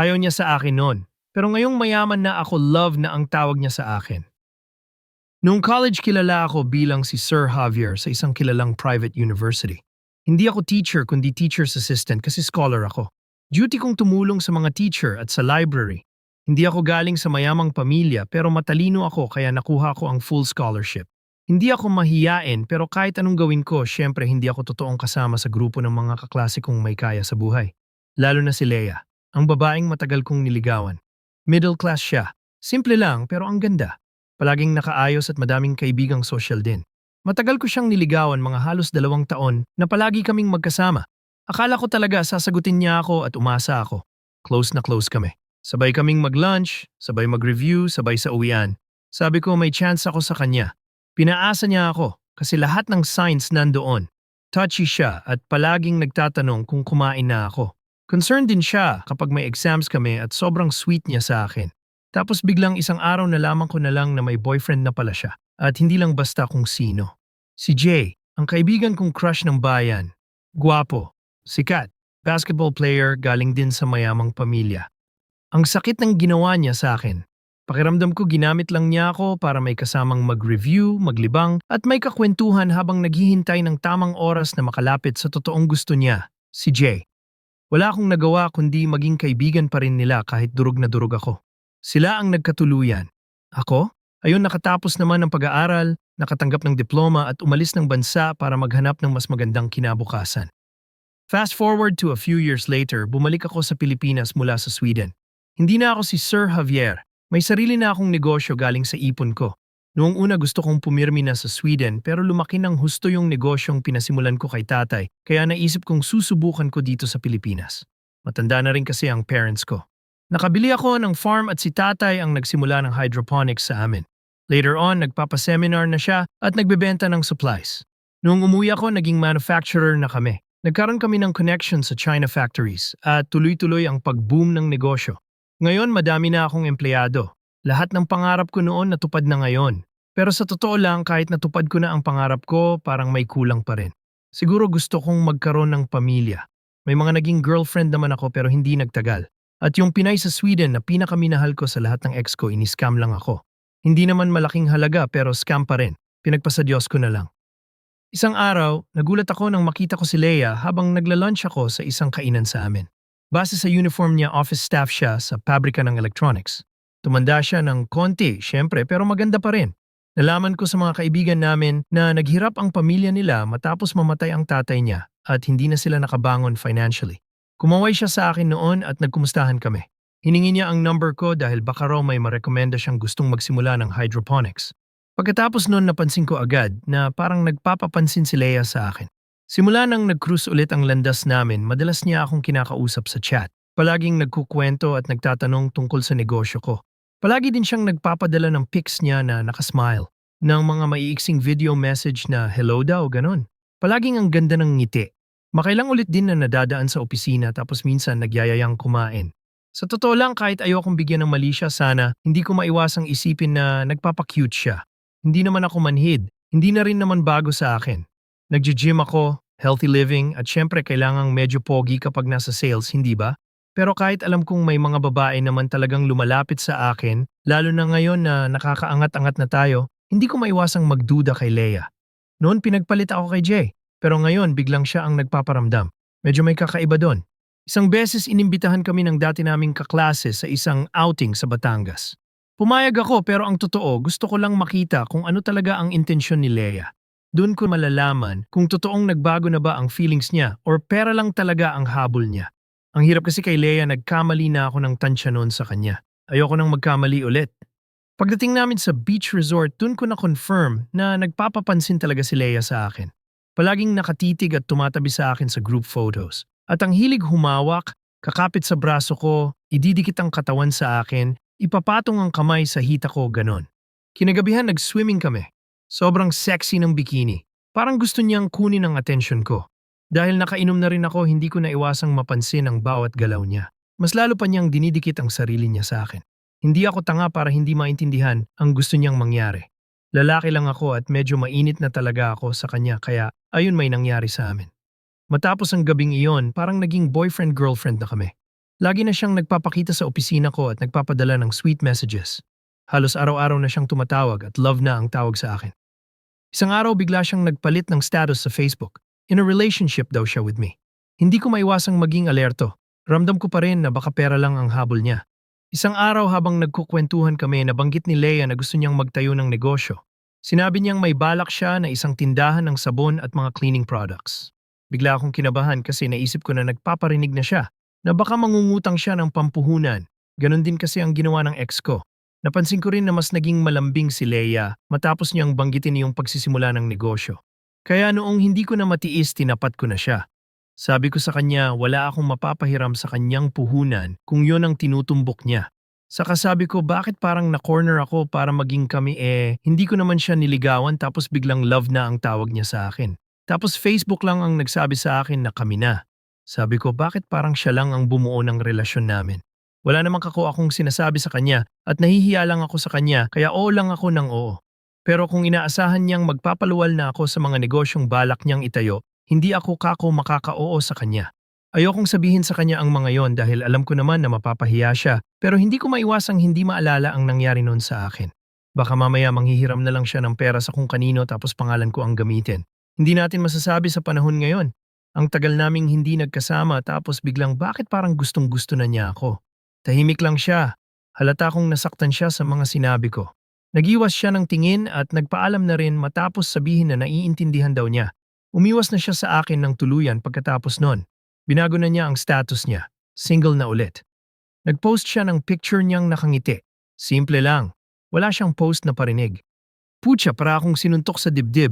Ayaw niya sa akin noon. Pero ngayong mayaman na ako, love na ang tawag niya sa akin. Noong college kilala ako bilang si Sir Javier sa isang kilalang private university. Hindi ako teacher kundi teacher's assistant kasi scholar ako. Duty kong tumulong sa mga teacher at sa library. Hindi ako galing sa mayamang pamilya pero matalino ako kaya nakuha ko ang full scholarship. Hindi ako mahiyain pero kahit anong gawin ko, syempre hindi ako totoong kasama sa grupo ng mga kaklase kong may kaya sa buhay. Lalo na si Leia, ang babaeng matagal kong niligawan. Middle class siya. Simple lang pero ang ganda. Palaging nakaayos at madaming kaibigang social din. Matagal ko siyang niligawan mga halos dalawang taon na palagi kaming magkasama. Akala ko talaga sasagutin niya ako at umasa ako. Close na close kami. Sabay kaming mag-lunch, sabay mag-review, sabay sa uwian. Sabi ko may chance ako sa kanya. Pinaasa niya ako kasi lahat ng signs nandoon. Touchy siya at palaging nagtatanong kung kumain na ako. Concerned din siya kapag may exams kami at sobrang sweet niya sa akin. Tapos biglang isang araw nalaman ko na lang na may boyfriend na pala siya. At hindi lang basta kung sino. Si Jay, ang kaibigan kong crush ng bayan. Guwapo, sikat, basketball player galing din sa mayamang pamilya. Ang sakit ng ginawa niya sa akin. Pakiramdam ko ginamit lang niya ako para may kasamang mag-review, maglibang, at may kakwentuhan habang naghihintay ng tamang oras na makalapit sa totoong gusto niya, si Jay. Wala akong nagawa kundi maging kaibigan pa rin nila kahit durog na durog ako. Sila ang nagkatuluyan. Ako? Ayun nakatapos naman ng pag-aaral, nakatanggap ng diploma at umalis ng bansa para maghanap ng mas magandang kinabukasan. Fast forward to a few years later, bumalik ako sa Pilipinas mula sa Sweden. Hindi na ako si Sir Javier. May sarili na akong negosyo galing sa ipon ko. Noong una gusto kong pumirmi na sa Sweden pero lumaki ng husto yung negosyong pinasimulan ko kay tatay kaya naisip kong susubukan ko dito sa Pilipinas. Matanda na rin kasi ang parents ko. Nakabili ako ng farm at si tatay ang nagsimula ng hydroponics sa amin. Later on, nagpapaseminar na siya at nagbebenta ng supplies. Noong umuwi ako, naging manufacturer na kami. Nagkaroon kami ng connection sa China factories at tuloy-tuloy ang pag-boom ng negosyo. Ngayon, madami na akong empleyado. Lahat ng pangarap ko noon natupad na ngayon. Pero sa totoo lang, kahit natupad ko na ang pangarap ko, parang may kulang pa rin. Siguro gusto kong magkaroon ng pamilya. May mga naging girlfriend naman ako pero hindi nagtagal. At yung Pinay sa Sweden na pinakaminahal ko sa lahat ng ex ko, iniscam lang ako. Hindi naman malaking halaga pero scam pa rin. Pinagpasa Diyos ko na lang. Isang araw, nagulat ako nang makita ko si Leia habang nagla-lunch ako sa isang kainan sa amin. Base sa uniform niya, office staff siya sa pabrika ng electronics. Tumanda siya ng konti, syempre, pero maganda pa rin. Nalaman ko sa mga kaibigan namin na naghirap ang pamilya nila matapos mamatay ang tatay niya at hindi na sila nakabangon financially. Kumaway siya sa akin noon at nagkumustahan kami. Hiningi niya ang number ko dahil baka raw may marekomenda siyang gustong magsimula ng hydroponics. Pagkatapos noon napansin ko agad na parang nagpapapansin si Leia sa akin. Simula nang nag-cruise ulit ang landas namin, madalas niya akong kinakausap sa chat. Palaging nagkukwento at nagtatanong tungkol sa negosyo ko. Palagi din siyang nagpapadala ng pics niya na nakasmile, ng mga maiiksing video message na hello daw, ganon. Palaging ang ganda ng ngiti. Makailang ulit din na nadadaan sa opisina tapos minsan nagyayayang kumain. Sa totoo lang kahit ayokong bigyan ng mali siya sana, hindi ko maiwasang isipin na nagpapakute siya. Hindi naman ako manhid, hindi na rin naman bago sa akin. Nagji-gym ako, healthy living, at syempre kailangang medyo pogi kapag nasa sales, hindi ba? Pero kahit alam kong may mga babae naman talagang lumalapit sa akin, lalo na ngayon na nakakaangat-angat na tayo, hindi ko maiwasang magduda kay Leia. Noon pinagpalit ako kay Jay, pero ngayon biglang siya ang nagpaparamdam. Medyo may kakaiba doon. Isang beses inimbitahan kami ng dati naming kaklase sa isang outing sa Batangas. Pumayag ako pero ang totoo gusto ko lang makita kung ano talaga ang intensyon ni Leia. Doon ko malalaman kung totoong nagbago na ba ang feelings niya or pera lang talaga ang habol niya. Ang hirap kasi kay Leia nagkamali na ako ng tansya noon sa kanya. Ayoko nang magkamali ulit. Pagdating namin sa beach resort, doon ko na-confirm na nagpapapansin talaga si Leia sa akin. Palaging nakatitig at tumatabi sa akin sa group photos. At ang hilig humawak, kakapit sa braso ko, ididikit ang katawan sa akin, ipapatong ang kamay sa hita ko ganon. Kinagabihan nag-swimming kami. Sobrang sexy ng bikini. Parang gusto niyang kunin ang atensyon ko. Dahil nakainom na rin ako, hindi ko naiwasang mapansin ang bawat galaw niya. Mas lalo pa niyang dinidikit ang sarili niya sa akin. Hindi ako tanga para hindi maintindihan ang gusto niyang mangyari. Lalaki lang ako at medyo mainit na talaga ako sa kanya kaya ayun may nangyari sa amin. Matapos ang gabing iyon, parang naging boyfriend-girlfriend na kami. Lagi na siyang nagpapakita sa opisina ko at nagpapadala ng sweet messages. Halos araw-araw na siyang tumatawag at love na ang tawag sa akin. Isang araw bigla siyang nagpalit ng status sa Facebook. In a relationship daw siya with me. Hindi ko maiwasang maging alerto. Ramdam ko pa rin na baka pera lang ang habol niya. Isang araw habang nagkukwentuhan kami, nabanggit ni Leia na gusto niyang magtayo ng negosyo. Sinabi niyang may balak siya na isang tindahan ng sabon at mga cleaning products. Bigla akong kinabahan kasi naisip ko na nagpaparinig na siya na baka mangungutang siya ng pampuhunan. Ganon din kasi ang ginawa ng ex ko. Napansin ko rin na mas naging malambing si Leia matapos niyang banggitin yung pagsisimula ng negosyo. Kaya noong hindi ko na matiis, tinapat ko na siya. Sabi ko sa kanya wala akong mapapahiram sa kanyang puhunan kung yon ang tinutumbok niya. Saka sabi ko bakit parang na-corner ako para maging kami eh hindi ko naman siya niligawan tapos biglang love na ang tawag niya sa akin. Tapos Facebook lang ang nagsabi sa akin na kami na. Sabi ko bakit parang siya lang ang bumuo ng relasyon namin. Wala namang kako akong sinasabi sa kanya at nahihiya lang ako sa kanya kaya oo lang ako ng oo. Pero kung inaasahan niyang magpapaluwal na ako sa mga negosyong balak niyang itayo, hindi ako kako makaka-oo sa kanya. Ayokong sabihin sa kanya ang mga yon dahil alam ko naman na mapapahiya siya pero hindi ko maiwasang hindi maalala ang nangyari noon sa akin. Baka mamaya manghihiram na lang siya ng pera sa kung kanino tapos pangalan ko ang gamitin. Hindi natin masasabi sa panahon ngayon. Ang tagal naming hindi nagkasama tapos biglang bakit parang gustong gusto na niya ako. Tahimik lang siya. Halata kong nasaktan siya sa mga sinabi ko. Nagiwas siya ng tingin at nagpaalam na rin matapos sabihin na naiintindihan daw niya. Umiwas na siya sa akin ng tuluyan pagkatapos nun. Binago na niya ang status niya. Single na ulit. Nagpost siya ng picture niyang nakangiti. Simple lang. Wala siyang post na parinig. Pucha para akong sinuntok sa dibdib.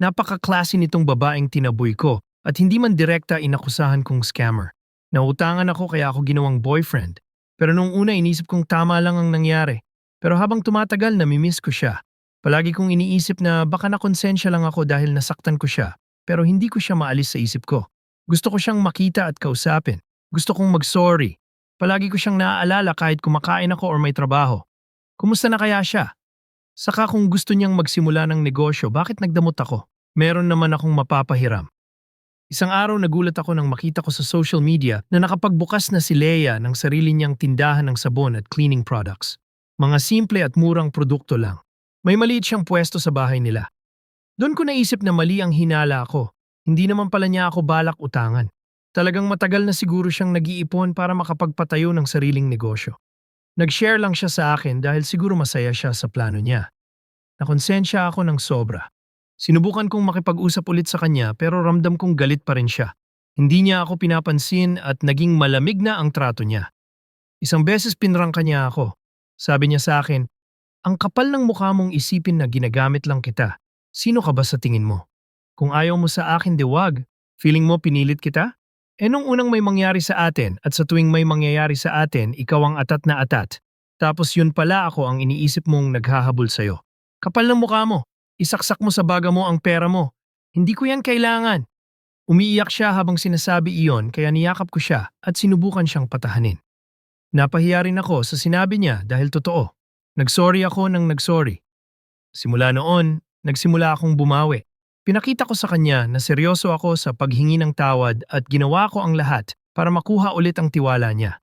Napaka-klase nitong babaeng tinaboy ko at hindi man direkta inakusahan kong scammer. Nautangan ako kaya ako ginawang boyfriend. Pero nung una inisip kong tama lang ang nangyari. Pero habang tumatagal namimiss ko siya. Palagi kong iniisip na baka nakonsensya lang ako dahil nasaktan ko siya. Pero hindi ko siya maalis sa isip ko. Gusto ko siyang makita at kausapin. Gusto kong mag-sorry. Palagi ko siyang naaalala kahit kumakain ako or may trabaho. Kumusta na kaya siya? Saka kung gusto niyang magsimula ng negosyo, bakit nagdamot ako? Meron naman akong mapapahiram. Isang araw nagulat ako nang makita ko sa social media na nakapagbukas na si Leia ng sarili niyang tindahan ng sabon at cleaning products. Mga simple at murang produkto lang. May maliit siyang pwesto sa bahay nila. Doon ko naisip na mali ang hinala ako. Hindi naman pala niya ako balak utangan. Talagang matagal na siguro siyang nag-iipon para makapagpatayo ng sariling negosyo. Nag-share lang siya sa akin dahil siguro masaya siya sa plano niya. Nakonsensya ako ng sobra. Sinubukan kong makipag-usap ulit sa kanya pero ramdam kong galit pa rin siya. Hindi niya ako pinapansin at naging malamig na ang trato niya. Isang beses pinrangka niya ako. Sabi niya sa akin, ang kapal ng mukha mong isipin na ginagamit lang kita. Sino ka ba sa tingin mo? Kung ayaw mo sa akin, diwag. Feeling mo pinilit kita? E nung unang may mangyari sa atin at sa tuwing may mangyayari sa atin, ikaw ang atat na atat. Tapos yun pala ako ang iniisip mong naghahabol sa'yo. Kapal ng mukha mo. Isaksak mo sa baga mo ang pera mo. Hindi ko yan kailangan. Umiiyak siya habang sinasabi iyon kaya niyakap ko siya at sinubukan siyang patahanin. Napahiya rin ako sa sinabi niya dahil totoo. Nagsorry ako nang nagsorry. Simula noon, nagsimula akong bumawi. Pinakita ko sa kanya na seryoso ako sa paghingi ng tawad at ginawa ko ang lahat para makuha ulit ang tiwala niya.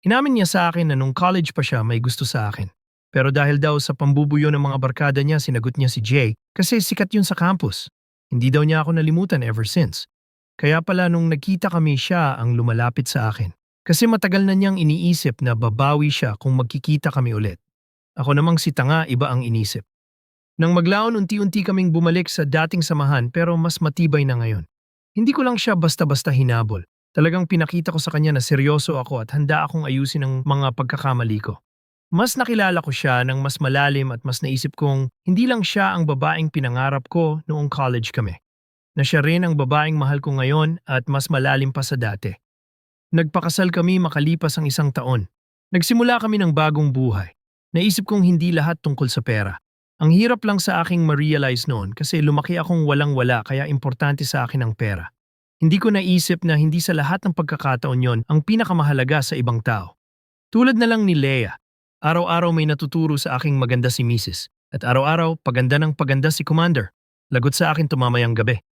Inamin niya sa akin na nung college pa siya may gusto sa akin. Pero dahil daw sa pambubuyo ng mga barkada niya, sinagot niya si Jay kasi sikat yun sa campus. Hindi daw niya ako nalimutan ever since. Kaya pala nung nagkita kami siya ang lumalapit sa akin. Kasi matagal na niyang iniisip na babawi siya kung magkikita kami ulit. Ako namang si Tanga iba ang inisip. Nang maglaon unti-unti kaming bumalik sa dating samahan pero mas matibay na ngayon. Hindi ko lang siya basta-basta hinabol. Talagang pinakita ko sa kanya na seryoso ako at handa akong ayusin ang mga pagkakamali ko. Mas nakilala ko siya ng mas malalim at mas naisip kong hindi lang siya ang babaeng pinangarap ko noong college kami. Na siya rin ang babaeng mahal ko ngayon at mas malalim pa sa dati. Nagpakasal kami makalipas ang isang taon. Nagsimula kami ng bagong buhay. Naisip kong hindi lahat tungkol sa pera. Ang hirap lang sa aking ma-realize noon kasi lumaki akong walang-wala kaya importante sa akin ang pera. Hindi ko naisip na hindi sa lahat ng pagkakataon yon ang pinakamahalaga sa ibang tao. Tulad na lang ni Leia, Araw-araw may natuturo sa aking maganda si Mrs. At araw-araw paganda ng paganda si Commander. Lagot sa akin tumamayang gabi.